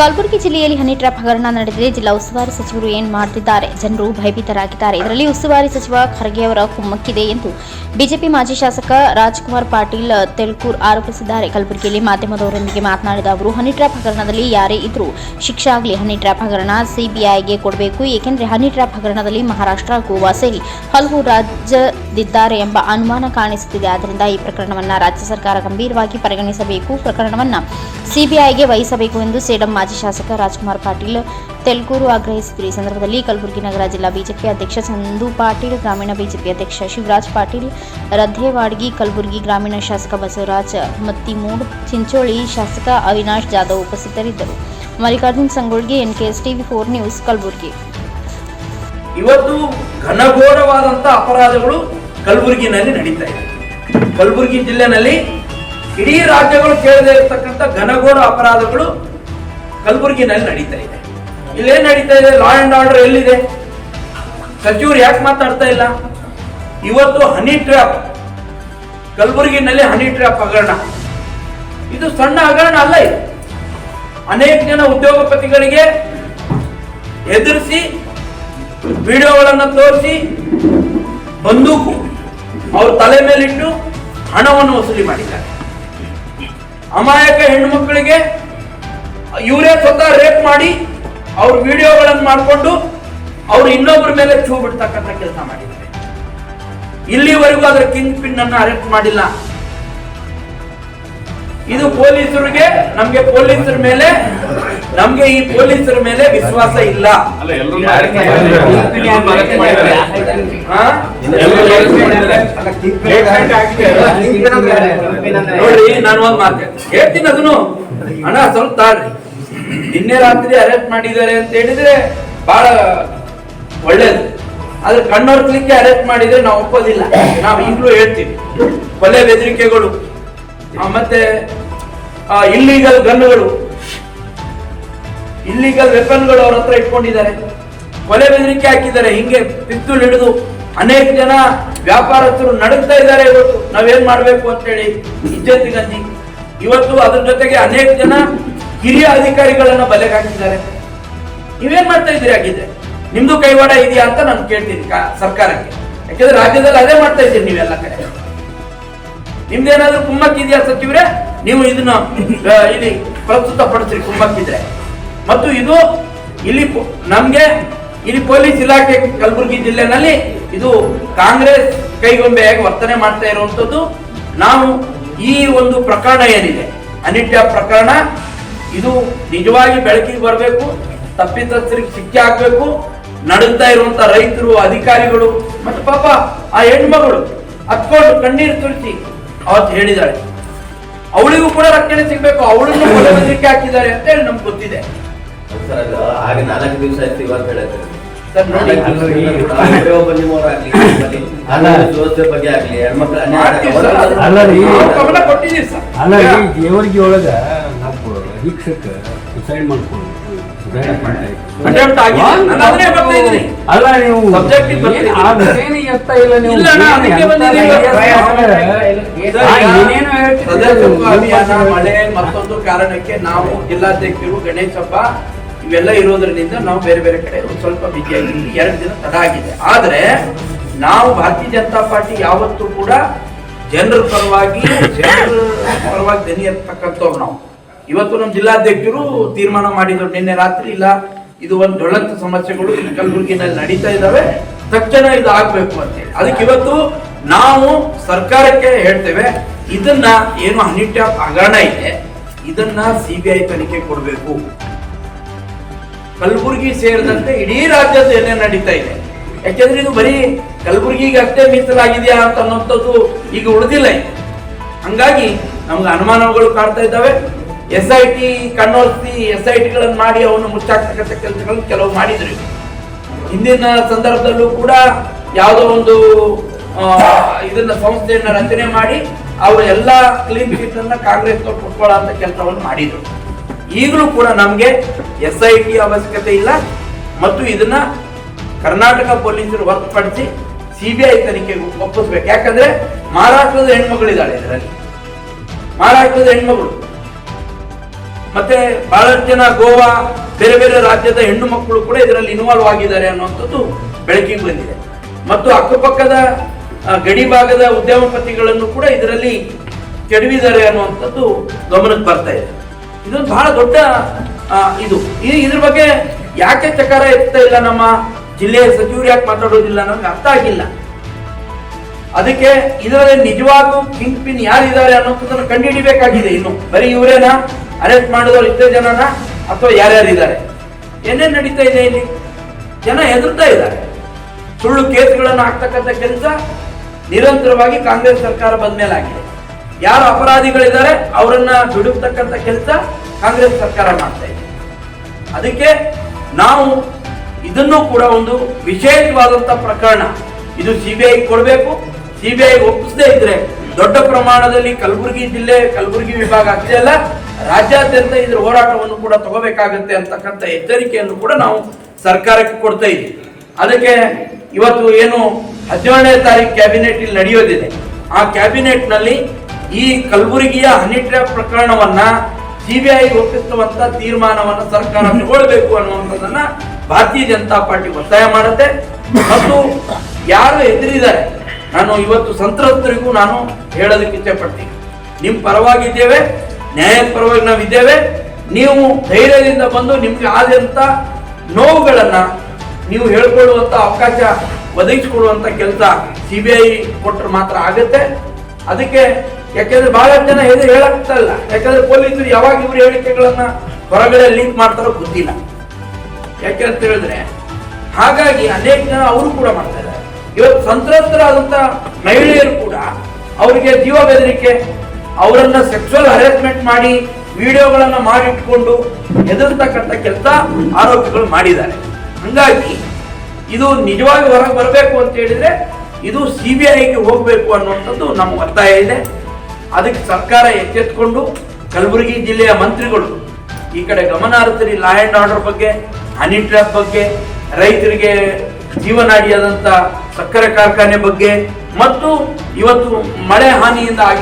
ಕಲಬುರಗಿ ಜಿಲ್ಲೆಯಲ್ಲಿ honey trap ಹಗರಣ ನಡೆದಿದೆ. ಜಿಲ್ಲಾ ಉಸ್ತುವಾರಿ ಸಚಿವರು ಏನ್ ಮಾಡುತ್ತಿದ್ದಾರೆ ಜನರು ಭಯಭೀತರಾಗಿದ್ದಾರೆ. ಇದರಲ್ಲಿ ಉಸ್ತುವಾರಿ ಸಚಿವ ಖರ್ಗೆ ಅವರ ಕುಮ್ಮಕ್ಕಿದೆ ಎಂದು ಬಿಜೆಪಿ ಮಾಜಿ ಶಾಸಕ ರಾಜ್ಕುಮಾರ್ ಪಾಟೀಲ್ ತೆಲ್ಕೂರ್ ಆರೋಪಿಸಿದ್ದಾರೆ. ಕಲಬುರಗಿಯಲ್ಲಿ ಮಾಧ್ಯಮದವರೊಂದಿಗೆ ಮಾತನಾಡಿದ ಅವರು ಹನಿ ಟ್ರ್ಯಾಪ್ ಹಗರಣದಲ್ಲಿ ಯಾರೇ ಇದ್ರೂ ಶಿಕ್ಷೆ ಆಗಲಿ ಹನಿ ಟ್ರ್ಯಾಪ್ ಹಗರಣ ಸಿಬಿಐಗೆ ಕೊಡಬೇಕು. ಏಕೆಂದರೆ ಹನಿ ಟ್ರ್ಯಾಪ್ ಹಗರಣದಲ್ಲಿ ಮಹಾರಾಷ್ಟ್ರ, ಗೋವಾ ಸೇರಿ ಹಲವು ರಾಜ್ಯದಿದ್ದಾರೆ ಎಂಬ ಅನುಮಾನ ಕಾಣಿಸುತ್ತಿದೆ. ಆದ್ದರಿಂದ ಈ ಪ್ರಕರಣವನ್ನು ರಾಜ್ಯ ಸರ್ಕಾರ ಗಂಭೀರವಾಗಿ ಪರಿಗಣಿಸಬೇಕು. ಪ್ರಕರಣವನ್ನು ಸಿಬಿಐಗೆ ವಹಿಸಬೇಕು ಎಂದು ಸೇಡಂ ಮಾಜಿ ಶಾಸಕ ರಾಜ್ಕುಮಾರ್ ಪಾಟೀಲ್ ತೆಲ್ಕೂರು ಆಗ್ರಹಿಸಿದರು. ಈ ಸಂದರ್ಭದಲ್ಲಿ ಕಲಬುರಗಿ ನಗರ ಜಿಲ್ಲಾ ಬಿಜೆಪಿ ಅಧ್ಯಕ್ಷ ಚಂದು ಪಾಟೀಲ್, ಗ್ರಾಮೀಣ ಬಿಜೆಪಿ ಅಧ್ಯಕ್ಷ ಶಿವರಾಜ್ ಪಾಟೀಲ್ ರಧೇವಾಡ್ಗಿ ಕಲಬುರಗಿ ಗ್ರಾಮೀಣ ಶಾಸಕ ಬಸವರಾಜ್ ಮತ್ತಿಮೂಡ್ ಚಿಂಚೋಳಿ ಶಾಸಕ ಅವಿನಾಶ್ ಜಾಧವ್ ಉಪಸ್ಥಿತರಿದ್ದರು. Mallikarjun Sangolgi NKS TV four news, Kalaburagi. ಇವತ್ತು ಘನಘೋರವಾದಂತಹ ಅಪರಾಧಗಳು ಕಲಬುರಗಿನಲ್ಲಿ ನಡೀತಾ ಇದೆ. ಕಲಬುರಗಿ ಜಿಲ್ಲೆನಲ್ಲಿ ಇಡೀ ರಾಜ್ಯಗಳು ಕೇಳದೇ ಇರತಕ್ಕಂಥ ಘನಘೋರ ಅಪರಾಧಗಳು ಕಲಬುರಗಿನಲ್ಲಿ ನಡೀತಾ ಇದೆ. ಇಲ್ಲೇನ್ ನಡೀತಾ ಇದೆ? ಲಾ ಅಂಡ್ ಆರ್ಡರ್ ಎಲ್ಲಿದೆ? ಸಚಿವರು ಯಾಕೆ ಮಾತಾಡ್ತಾ ಇಲ್ಲ? ಇವತ್ತು ಹನಿ ಟ್ರ್ಯಾಪ್ ಕಲಬುರಗಿನಲ್ಲಿ ಹನಿ ಟ್ರ್ಯಾಪ್ ಹಗರಣ. ಇದು ಸಣ್ಣ ಹಗರಣ ಅಲ್ಲ ಇದು. ಅನೇಕ ಜನ ಉದ್ಯೋಗಪತಿಗಳಿಗೆ ಎದುರಿಸಿ, ವಿಡಿಯೋಗಳನ್ನು ತೋರಿಸಿ, ಬಂದೂಕು ಅವ್ರ ತಲೆ ಮೇಲಿಟ್ಟು ಹಣವನ್ನು ವಸೂಲಿ ಮಾಡಿದ್ದಾರೆ. ಅಮಾಯಕ ಹೆಣ್ಣು ಮಕ್ಕಳಿಗೆ ಇವರೇ ಸ್ವತಃ ರೇಪ್ ಮಾಡಿ ಅವ್ರ ವಿಡಿಯೋಗಳನ್ನು ಮಾಡಿಕೊಂಡು ಅವ್ರು ಇನ್ನೊಬ್ಬರ ಮೇಲೆ ಛೂ ಬಿಡ್ತಕ್ಕಂಥ ಕೆಲಸ ಮಾಡಿದ್ದಾರೆ. ಇಲ್ಲಿವರೆಗೂ ಅದರ ಕಿಂಗ್ ಪಿನ್ ಅನ್ನು ಅರೆಸ್ಟ್ ಮಾಡಿಲ್ಲ. ಇದು ಪೊಲೀಸರಿಗೆ ನಮ್ಗೆ ಪೊಲೀಸರ ಮೇಲೆ ನಮ್ಗೆ ಈ ಪೊಲೀಸರ ಮೇಲೆ ವಿಶ್ವಾಸ ಇಲ್ಲ. ನೋಡ್ರಿ ನಾನು ಒಂದ್ ಮಾತು ಹೇಳ್ತೀನಿ. ಅದನ್ನು. ಹಣ ಸ್ವಲ್ಪ ತಾಳ್ರಿ. ನಿನ್ನೆ ರಾತ್ರಿ ಅರೆಸ್ಟ್ ಮಾಡಿದ್ದಾರೆ ಅಂತ ಹೇಳಿದ್ರೆ ಬಹಳ ಒಳ್ಳೇದು. ಆದ್ರೆ ಕಣ್ಣೊರ್ಸ್ಲಿಕ್ಕೆ ಅರೆಸ್ಟ್ ಮಾಡಿದ್ರೆ ನಾವು ಒಪ್ಪೋದಿಲ್ಲ. ನಾವು ಈಗಲೂ ಹೇಳ್ತೀವಿ. ಕೊಲೆ ಬೆದರಿಕೆಗಳು. ಆ, ಮತ್ತೆ ಇಲ್ಲಿಗಲ್ ಗನ್ಗಳು ಇಲ್ಲಿಗಲ್ ವೆಪನ್ಗಳು ಅವ್ರ ಹತ್ರ ಇಟ್ಕೊಂಡಿದ್ದಾರೆ. ಕೊಲೆ ಬೆದರಿಕೆ ಹಾಕಿದ್ದಾರೆ. ಹಿಂಗೆ ಪಿಸ್ತೂಲ್ ಹಿಡಿದು ಅನೇಕ ಜನ ವ್ಯಾಪಾರಸ್ಥರು ನಡುಗ್ತಾ ಇದ್ದಾರೆ ಇವತ್ತು. ನಾವೇನ್ ಮಾಡ್ಬೇಕು ಅಂತ ಹೇಳಿ ಇಜ್ಜತ್ತಿಗಂಜಿ ಇವತ್ತು ಅದ್ರ ಜೊತೆಗೆ ಅನೇಕ ಜನ ಹಿರಿಯ ಅಧಿಕಾರಿಗಳನ್ನ ಬಲೆಗೆ ಹಾಕಿದ್ದಾರೆ ನೀವೇನ್ ಮಾಡ್ತಾ ಇದ್ದೀರಿ ಆಗಿದೆ ನಿಮ್ದು ಕೈವಾಡ ಇದೆಯಾ ಅಂತ ನಾನು ಕೇಳ್ತೀನಿ ಸರ್ಕಾರಕ್ಕೆ. ಯಾಕಂದ್ರೆ ರಾಜ್ಯದಲ್ಲಿ ಅದೇ ಮಾಡ್ತಾ ಇದ್ದೀರಿ ನೀವೆಲ್ಲ ಕಡೆ. ನಿಮ್ದೇನಾದ್ರೂ ಕುಮ್ಮಕ್ಕಿದೆಯಾ ಸಚಿವರೇ? ನೀವು ಇದನ್ನ ಇಲ್ಲಿ ಪ್ರಸ್ತುತ ಪಡಿಸ್ರಿ ಕುಮ್ಮಕ್ಕಿದ್ರೆ. ಮತ್ತು ಇದು ಇಲ್ಲಿ ನಮ್ಗೆ ಇಲ್ಲಿ ಪೊಲೀಸ್ ಇಲಾಖೆ ಕಲಬುರಗಿ ಜಿಲ್ಲೆನಲ್ಲಿ ಇದು ಕಾಂಗ್ರೆಸ್ ಕೈಗೊಂಬೆಯಾಗಿ ವರ್ತನೆ ಮಾಡ್ತಾ ಇರುವಂತದ್ದು. ನಾವು ಈ ಒಂದು ಪ್ರಕರಣ ಏನಿದೆ? ಅನಿಟ್ಯ ಪ್ರಕರಣ. ಇದು ನಿಜವಾಗಿ ಬೆಳಕಿಗೆ ಬರಬೇಕು, ತಪ್ಪಿತಸ್ಥರಿಗೆ ಶಿಕ್ಷೆ ಆಗ್ಬೇಕು ನಡುತ್ತಾ ಇರುವಂತ ರೈತರು, ಅಧಿಕಾರಿಗಳು ಮತ್ತೆ ಪಾಪ ಆ ಹೆಣ್ಮಗಳು ಹತ್ಕೊಂಡು ಕಣ್ಣೀರು ತುರಿಸಿ ಅವತ್ತು ಹೇಳಿದಾಳೆ. ಅವಳಿಗೂ ಕೂಡ ರಕ್ಷಣೆ ಸಿಗ್ಬೇಕು, ಅವಳನ್ನು ಹಾಕಿದ್ದಾರೆ ಅಂತ ಹೇಳಿ ನಮ್ಗೆ ಗೊತ್ತಿದೆ. ಸರ್ ನಾಲ್ಕು ದಿವಸ ಆಯ್ತು ಇವಾಗ ಹೇಳುತ್ತೆ. ಸರ್ ನೋಡಿ. ಅಲ್ಲ ಬಗ್ಗೆ ಆಗ್ಲಿ ಹೆಣ್ಮಕ್ಳ ಅಲ್ಲ ರೀ. ದೇವರಿಗೆ ಒಳಗ ವೀಕ್ಷಕ ಸುಸೈಡ್ ಮಾಡ್ಕೊಂಡು ಅಲ್ಲ ನೀವು ಎತ್ತಾ ಇಲ್ಲ ನೀವು. ಮಳೆ ಮತ್ತೊಂದು ಕಾರಣಕ್ಕೆ ನಾವು ಜಿಲ್ಲಾಧ್ಯಕ್ಷರು ಗಣೇಶಪ್ಪ ಹಬ್ಬ ಇವೆಲ್ಲ ಇರೋದ್ರಿಂದ ನಾವು ಬೇರೆ ಬೇರೆ ಕಡೆ ಒಂದು ಸ್ವಲ್ಪ ಬಿಜಿ ಆಗಿದ್ದೀವಿ ಎರಡು ದಿನ ತಡ ಆಗಿದೆ. ಆದ್ರೆ ನಾವು ಭಾರತೀಯ ಜನತಾ ಪಾರ್ಟಿ ಯಾವತ್ತೂ ಕೂಡ ಜನರ ಪರವಾಗಿ ಜನರ ಪರವಾಗಿ ದನಿ ಎತ್ತಕ್ಕಂಥವ್ರು ನಾವು. ಇವತ್ತು ನಮ್ಮ ಜಿಲ್ಲಾಧ್ಯಕ್ಷರು ತೀರ್ಮಾನ ಮಾಡಿದ್ರು, ನಿನ್ನೆ ರಾತ್ರಿ ಇಲ್ಲ, ಇದು ಒಂದು ದೊಡ್ಡ ಸಮಸ್ಯೆಗಳು ಕಲಬುರಗಿನಲ್ಲಿ ನಡೀತಾ ಇದ್ದಾವೆ, ತಕ್ಷಣ ಇದು ಆಗ್ಬೇಕು ಅಂತೇಳಿ. ಅದಕ್ಕೆ ಇವತ್ತು ನಾವು ಸರ್ಕಾರಕ್ಕೆ ಹೇಳ್ತೇವೆ, ಇದನ್ನ ಏನು ಹನಿ ಟ್ಯಾಪ್ ಹಗರಣ ಇದೆ, ಇದನ್ನ ಸಿಬಿಐ ತನಿಖೆ ಕೊಡಬೇಕು. ಕಲಬುರಗಿ ಸೇರಿದಂತೆ ಇಡೀ ರಾಜ್ಯದ ಏನೇ ನಡೀತಾ ಇದೆ. ಯಾಕೆಂದ್ರೆ ಇದು ಬರೀ ಕಲಬುರಗಿಗೆ ಅಷ್ಟೇ ಮೀಸಲಾಗಿದೆಯಾ ಅಂತ ಅನ್ನೋಂಥದ್ದು ಈಗ ಉಳಿದಿಲ್ಲ. ಹಂಗಾಗಿ ನಮ್ಗೆ ಅನುಮಾನಗಳು ಕಾಣ್ತಾ ಇದ್ದಾವೆ. ಎಸ್ ಐ ಟಿ ಕಣ್ಣೋರ್ಸಿ ಎಸ್ ಐ ಟಿಗಳನ್ನು ಮಾಡಿ ಅವನು ಮುಚ್ಚಾಕ್ತಕ್ಕಂಥ ಕೆಲಸಗಳನ್ನು ಕೆಲವು ಮಾಡಿದ್ರು. ಹಿಂದಿನ ಸಂದರ್ಭದಲ್ಲೂ ಕೂಡ ಯಾವುದೋ ಒಂದು ಇದನ್ನ ಸಂಸ್ಥೆಯನ್ನ ರಚನೆ ಮಾಡಿ ಅವರು ಎಲ್ಲ ಕ್ಲೀನ್ ಚಿಟ್ ಅನ್ನ ಕಾಂಗ್ರೆಸ್ ಕೊಟ್ಕೊಳ್ಳೋ ಅಂತ ಕೆಲಸವನ್ನು ಮಾಡಿದ್ರು. ಈಗಲೂ ಕೂಡ ನಮಗೆ ಎಸ್ ಐ ಟಿ ಅವಶ್ಯಕತೆ ಇಲ್ಲ. ಮತ್ತು ಇದನ್ನ ಕರ್ನಾಟಕ ಪೊಲೀಸರು ಹೊರತುಪಡಿಸಿ ಸಿಬಿಐ ತನಿಖೆಗೆ ಒಪ್ಪಿಸ್ಬೇಕು. ಯಾಕಂದ್ರೆ ಮಹಾರಾಷ್ಟ್ರದ ಹೆಣ್ಮಗಳಿದ್ದಾಳೆ ಇದರಲ್ಲಿ. ಮಹಾರಾಷ್ಟ್ರದ ಹೆಣ್ಮಗಳು. ಮತ್ತೆ ಬಹಳಷ್ಟು ಜನ ಗೋವಾ, ಬೇರೆ ಬೇರೆ ರಾಜ್ಯದ ಹೆಣ್ಣು ಮಕ್ಕಳು ಕೂಡ ಇದರಲ್ಲಿ ಇನ್ವಾಲ್ವ್ ಆಗಿದ್ದಾರೆ ಅನ್ನುವಂಥದ್ದು ಬೆಳಕಿಗೆ ಬಂದಿದೆ. ಮತ್ತು ಅಕ್ಕಪಕ್ಕದ ಗಡಿ ಭಾಗದ ಉದ್ಯಮಪತಿಗಳನ್ನು ಕೂಡ ಇದರಲ್ಲಿ ಕೆಡವಿದ್ದಾರೆ ಅನ್ನುವಂಥದ್ದು ಗಮನಕ್ಕೆ ಬರ್ತಾ ಇದೆ. ಇದೊಂದು ಬಹಳ ದೊಡ್ಡ ಇದು. ಇದ್ರ ಬಗ್ಗೆ ಯಾಕೆ ಚಕಾರ ಎತ್ತಾ ಇಲ್ಲ ನಮ್ಮ ಜಿಲ್ಲೆಯ ಸಚಿವರು ಯಾಕೆ ಮಾತಾಡೋದಿಲ್ಲ ನಮ್ಗೆ ಅರ್ಥ ಆಗಿಲ್ಲ. ಅದಕ್ಕೆ ಇದರಲ್ಲಿ ನಿಜವಾಗೂ ಕಿಂಗ್ ಪಿನ್ ಯಾರಿದ್ದಾರೆ ಅನ್ನೋದನ್ನ ಕಂಡುಹಿಡಿಬೇಕಾಗಿದೆ ಇನ್ನು. ಬರೀ ಇವರೇನಾ? ಅರೆಸ್ಟ್ ಮಾಡಿದವರು ಇಷ್ಟೇ ಜನನ? ಅಥವಾ ಯಾರ್ಯಾರಿದ್ದಾರೆ? ಏನೇನ್ ನಡೀತಾ ಇದೆ ಇಲ್ಲಿ? ಜನ ಹೆದರ್ತಾ ಇದ್ದಾರೆ. ಸುಳ್ಳು ಕೇಸ್ಗಳನ್ನು ಹಾಕ್ತಕ್ಕಂಥ ಕೆಲಸ ನಿರಂತರವಾಗಿ ಕಾಂಗ್ರೆಸ್ ಸರ್ಕಾರ ಬಂದ ಮೇಲೆ ಆಗಿದೆ ಯಾರು ಅಪರಾಧಿಗಳಿದ್ದಾರೆ ಅವರನ್ನ ಬಿಡುತ್ತಕ್ಕಂಥ ಕೆಲಸ ಕಾಂಗ್ರೆಸ್ ಸರ್ಕಾರ ಮಾಡ್ತಾ ಇದೆ. ಅದಕ್ಕೆ ನಾವು ಇದನ್ನು ಕೂಡ ಒಂದು ವಿಶೇಷವಾದಂತ ಪ್ರಕರಣ. ಇದು ಸಿಬಿಐ ಕೊಡಬೇಕು. ಸಿಬಿಐ ಒಪ್ಪಿಸದೇ ಇದ್ರೆ ದೊಡ್ಡ ಪ್ರಮಾಣದಲ್ಲಿ ಕಲಬುರಗಿ ಜಿಲ್ಲೆ, ಕಲಬುರಗಿ ವಿಭಾಗ ಅಷ್ಟೇ ಅಲ್ಲ, ರಾಜ್ಯಾದ್ಯಂತ ಇದ್ರ ಹೋರಾಟವನ್ನು ಕೂಡ ತಗೋಬೇಕಾಗತ್ತೆ ಅಂತಕ್ಕಂಥ ಎಚ್ಚರಿಕೆಯನ್ನು ಕೂಡ ನಾವು ಸರ್ಕಾರಕ್ಕೆ ಕೊಡ್ತಾ ಇದ್ದೀವಿ. ಅದಕ್ಕೆ ಇವತ್ತು ಏನು ಹದಿನೇಳನೇ ತಾರೀಕು ಕ್ಯಾಬಿನೆಟ್ ಇಲ್ಲಿ ನಡೆಯೋದಿದೆ. ಆ ಕ್ಯಾಬಿನೆಟ್ನಲ್ಲಿ ಈ ಕಲಬುರಗಿಯ ಹನಿ ಟ್ರ್ಯಾಪ್ ಪ್ರಕರಣವನ್ನ ಸಿಬಿಐ ಒಪ್ಪಿಸುವಂತ ತೀರ್ಮಾನವನ್ನು ಸರ್ಕಾರ ತಗೊಳ್ಬೇಕು ಅನ್ನುವಂಥದ್ದನ್ನ ಭಾರತೀಯ ಜನತಾ ಪಾರ್ಟಿ ಒತ್ತಾಯ ಮಾಡುತ್ತೆ. ಮತ್ತು ಯಾರು ಎದುರಿದ್ದಾರೆ ನಾನು ಇವತ್ತು ಸಂತ್ರಸ್ತರಿಗೂ ನಾನು ಹೇಳೋದಕ್ಕೆ ಇಚ್ಛೆ ಪಡ್ತೀನಿ ನಿಮ್ ಪರವಾಗಿದ್ದೇವೆ ನ್ಯಾಯ ಪರವಾಗಿ ನಾವಿದ್ದೇವೆ. ನೀವು ಧೈರ್ಯದಿಂದ ಬಂದು ನಿಮ್ಗೆ ಆದಂತ ನೋವುಗಳನ್ನ ನೀವು ಹೇಳ್ಕೊಳ್ಳುವಂತ ಅವಕಾಶ ಒದಗಿಸಿಕೊಡುವಂತ ಕೆಲಸ ಸಿಬಿಐ ಕೊಟ್ಟರೆ ಮಾತ್ರ ಆಗುತ್ತೆ. ಅದಕ್ಕೆ ಯಾಕೆಂದ್ರೆ ಬಹಳಷ್ಟು ಜನ ಇದು ಹೇಳಕ್ತಲ್ಲ. ಯಾಕಂದ್ರೆ ಪೊಲೀಸರು ಯಾವಾಗ ಇವ್ರ ಹೇಳಿಕೆಗಳನ್ನ ಹೊರಗಡೆ ಲೀಕ್ ಮಾಡ್ತಾರೋ ಗೊತ್ತಿಲ್ಲ. ಯಾಕೆಂತ ಹೇಳಿದ್ರೆ, ಹಾಗಾಗಿ ಅನೇಕ ಜನ ಅವರು ಕೂಡ ಮಾಡ್ತಾ ಇದ್ದಾರೆ. ಇವತ್ತು ಸಂತ್ರಸ್ತರಾದಂತ ಮಹಿಳೆಯರು ಕೂಡ ಅವರಿಗೆ ಜೀವ ಬೆದರಿಕೆ, ಅವರನ್ನ ಸೆಕ್ಸುವಲ್ ಹರಾಸ್ಮೆಂಟ್ ಮಾಡಿ ವಿಡಿಯೋಗಳನ್ನ ಮಾಡಿಟ್ಕೊಂಡು ಹೆದರ್ತಕ್ಕಂಥ ಕೆಲಸ ಆರೋಪಿಗಳು ಮಾಡಿದ್ದಾರೆ. ಹಂಗಾಗಿ ಇದು ನಿಜವಾಗಿ ಹೊರಗೆ ಬರಬೇಕು ಅಂತ ಹೇಳಿದ್ರೆ ಇದು ಸಿ ಬಿ ಐಗೆ ಹೋಗಬೇಕು ಅನ್ನುವಂಥದ್ದು ನಮ್ಮ ಒತ್ತಾಯ ಇದೆ. ಅದಕ್ಕೆ ಸರ್ಕಾರ ಎಚ್ಚೆತ್ತುಕೊಂಡು ಕಲಬುರಗಿ ಜಿಲ್ಲೆಯ ಮಂತ್ರಿಗಳು ಈ ಕಡೆ ಗಮನ ಹರಿಸ್ರಿ ಲಾ ಅಂಡ್ ಆರ್ಡರ್ ಬಗ್ಗೆ ಹನಿ ಟ್ರ್ಯಾಪ್ ಬಗ್ಗೆ, ರೈತರಿಗೆ ಜೀವನಾಡಿಯಾದಂಥ ಸಕ್ಕರೆ ಕಾರ್ಖಾನೆ ಬಗ್ಗೆ, ಮತ್ತು ಇವತ್ತು ಮಳೆ ಹಾನಿಯಿಂದ ಆಗಿ